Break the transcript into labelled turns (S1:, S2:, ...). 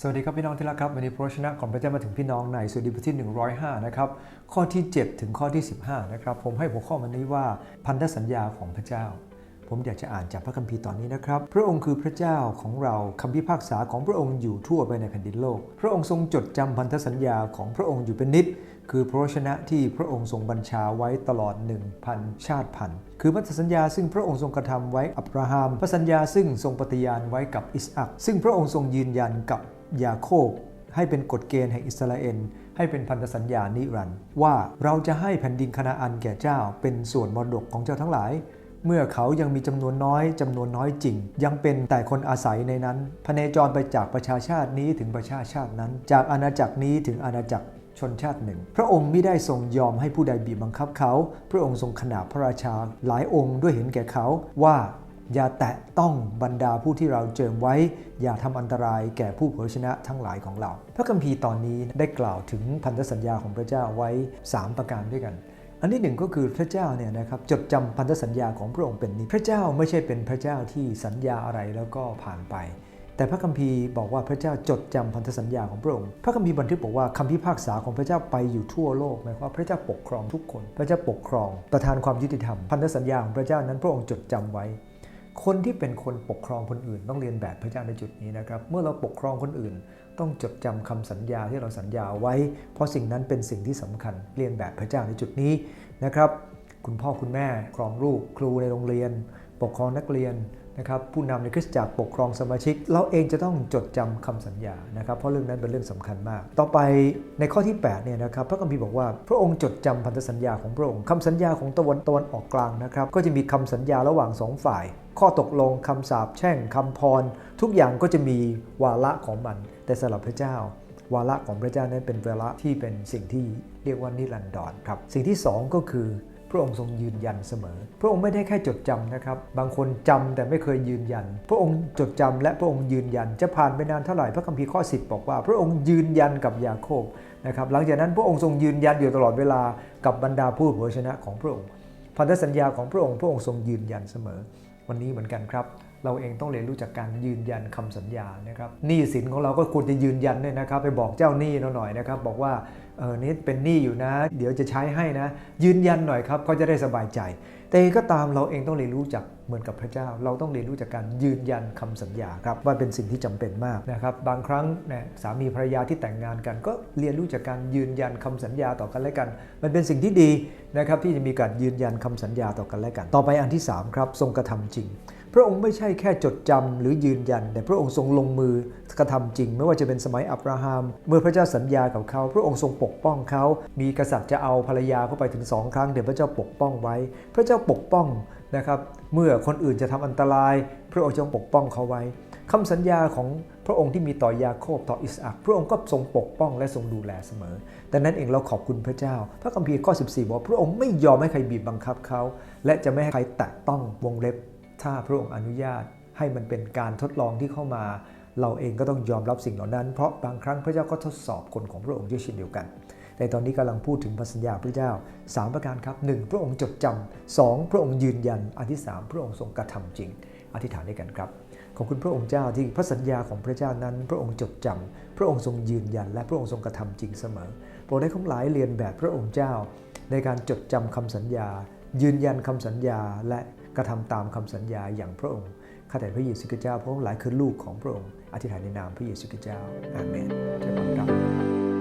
S1: สวัสดีครับพี่น้องที่รักครับวันนี้พระชนะของพระเจ้ามาถึงพี่น้องในสดีบทที่ 105 นะครับ ข้อที่ 7 ถึงข้อที่ 15 นะครับ ผมให้หัวข้อวันนี้ว่าพันธสัญญาของพระเจ้า ผมอยากจะอ่านจากพระคัมภีร์ตอนนี้นะครับ พระองค์คือพระเจ้าของเราคำพิพากษาของพระองค์อยู่ทั่วไปในแผ่นดินโลก พระองค์ทรงจดจำพันธสัญญาของพระองค์อยู่เป็นนิด คือพระชนะที่พระองค์ทรงบัญชาไว้ตลอด 1,000 ชาติพันธุ์คือพันธสัญญาซึ่งพระองค์ทรงกระทำไว้อับราฮัมพระสัญญาซึ่งทรงปฏิญาณไว้กับอิสอัคซึ่งพระองค์ทรงยืนยันกับ ยาโคบให้เป็นกฎเกณฑ์แห่งอิสราเอลให้เป็นพันธสัญญานิรันดร์ว่าเราจะให้แผ่นดินคณาอันแก่เจ้า เป็นส่วนมรดกของเจ้าทั้งหลาย เมื่อเขายังมีจำนวนน้อยจำนวนน้อยจริง ยังเป็นแต่คนอาศัยในนั้นพเนจรไปจากประชาชาตินี้ถึงประชาชาตินั้น จากอาณาจักรนี้ถึงอาณาจักรชนชาติหนึ่ง พระองค์ไม่ได้ทรงยอมให้ผู้ใดบีบบังคับเขา พระองค์ทรงขนาบพระราชาหลายองค์ด้วยเห็นแก่เขาว่า อย่าแตะต้องบรรดาผู้ที่เราเจิมไว้ อย่าทำอันตรายแก่ผู้เผยชนะทั้งหลายของเรา พระคัมภีร์ตอนนี้ได้กล่าวถึงพันธสัญญาของพระเจ้าไว้ 3 ประการด้วยกัน อันที่หนึ่งก็คือพระเจ้าเนี่ยนะครับจดจำพันธสัญญาของพระองค์เป็นนิพระเจ้าไม่ใช่เป็นพระเจ้าที่สัญญาอะไรแล้วก็ผ่านไป แต่พระคัมภีร์บอกว่าพระเจ้าจดจำพันธสัญญาของพระองค์ พระคัมภีร์บันทึกบอกว่าคำพิพากษาของพระเจ้าไปอยู่ทั่วโลกหมายความว่าพระเจ้าปกครองทุกคน พระเจ้าปกครอง ประทานความยุติธรรม พันธสัญญาของพระเจ้านั้นพระองค์จดจำไว้ คนที่เป็นคนปกครองคนอื่น ต้องเรียนแบบพระเจ้าในจุดนี้นะครับ เมื่อเราปกครองคนอื่น ต้องจดจำคำสัญญาที่เราสัญญาไว้ เพราะสิ่งนั้นเป็นสิ่งที่สำคัญเรียนแบบพระเจ้าในจุดนี้นะครับ คุณพ่อคุณแม่ครองลูกครูในโรงเรียน ปกครองนักเรียน นะครับผู้นำในคริสตจักรปกครองสมาชิก เราเองจะต้องจดจำคำสัญญานะครับเพราะเรื่องนั้นเป็นเรื่องสำคัญมาก ต่อไปในข้อที่8เนี่ยนะครับพระคัมภีร์บอกว่าพระองค์จดจำพันธสัญญาของพระองค์คำสัญญาของตะวันตะวันออกกลางนะครับก็จะมีคำสัญญาระหว่างสองฝ่าย ข้อตกลงคำสาปแช่งคำพร ทุกอย่างก็จะมีวาระของมัน แต่สำหรับพระเจ้า วาระของพระเจ้านั้นเป็นวาระที่เป็นสิ่งที่เรียกว่านิรันดรครับสิ่งที่สองก็คือ ระองค์ทรงยืนยันเสมอ พระองค์ไม่ได้แค่จดจำนะครับ บางคนจำแต่ไม่เคยยืนยัน พระองค์จดจำและพระองค์ยืนยัน จะผ่านไปนานเท่าไหร่พระคัมภีร์ข้อ 10 บอกว่า พระองค์ยืนยันกับยาโคบนะครับหลังจากนั้นพระองค์ทรงยืนยันอยู่ตลอดเวลากับบรรดาผู้เผยชนะของพระองค์พันธสัญญาของพระองค์พระองค์ทรงยืนยันเสมอ วันนี้เหมือนกันครับ เราเองต้องเรียนรู้จากการยืนยันคำสัญญานะครับหนี้สินของเราก็ควรจะยืนยันด้วยนะครับ ไปบอกเจ้าหนี้เราหน่อยนะครับ บอกว่าเออนี่เป็นหนี้อยู่นะ เดี๋ยวจะใช้ให้นะ ยืนยันหน่อยครับเขาจะได้สบายใจ แต่ก็ตามเราเองต้องเรียนรู้จากเหมือนกับพระเจ้า เราต้องเรียนรู้จากการยืนยันคำสัญญาครับว่าเป็นสิ่งที่จำเป็นมากนะครับบางครั้งเนี่ยสามีภรรยาที่แต่งงานกัน ก็เรียนรู้จากการยืนยันคำสัญญาต่อกันและกัน มันเป็นสิ่งที่ดีนะครับที่จะมีการยืนยันคำสัญญาต่อกันและกัน ต่อไปอันที่สามครับ ทรงกระทำจริง ระองค์ไม่ใช่แค่จดจำหรือยืนยัน แต่พระองค์ทรงลงมือกระทำจริง ไม่ว่าจะเป็นสมัยอับราฮัม เมื่อพระเจ้าสัญญากับเขา พระองค์ทรงปกป้องเขา มีกษัตริย์จะเอาภรรยาเข้าไปถึงสองครั้งเดี๋ยวพระเจ้าปกป้องไว้ พระเจ้าปกป้องนะครับ เมื่อคนอื่นจะทำอันตราย พระองค์จะปกป้องเขาไว้คำสัญญาของพระองค์ที่มีต่อยาโคบต่ออิสอัคพระองค์ก็ทรงปกป้องและทรงดูแลเสมอแต่นั้นเองเราขอบคุณพระเจ้า พระคัมภีร์ข้อ 14 บอกพระองค์ไม่ยอมให้ใครบีบบังคับเขา และจะไม่ให้ใครแตะต้องวงเล็บ ถ้าพระองค์อนุญาตให้มันเป็นการทดลองที่เข้ามา เราเองก็ต้องยอมรับสิ่งเหล่านั้น เพราะบางครั้งพระเจ้าก็ทดสอบคนของพระองค์ด้วยเช่นเดียวกันแต่ตอนนี้กำลังพูดถึงพระสัญญาพระเจ้า 3 ประการครับ 1. พระองค์จดจำ 2. พระองค์ยืนยัน อันที่ 3 พระองค์ทรงกระทำจริง อธิษฐานด้วยกันครับ ขอบคุณพระองค์เจ้าที่พระสัญญาของพระเจ้านั้น พระองค์จดจำพระองค์ทรงยืนยัน และพระองค์ทรงกระทำจริงเสมอโปรดให้ข้าหลายเรียนแบบพระองค์เจ้า ในการจดจำคำสัญญา ยืนยันคำสัญญาและ กระทำตามคำสัญญาอย่างพระองค์ข้าแต่พระเยซูคริสต์เจ้าพระองค์หลายคือลูกของพระองค์อธิษฐานในนามพระเยซูคริสต์เจ้าอาเมนเจ้าครับ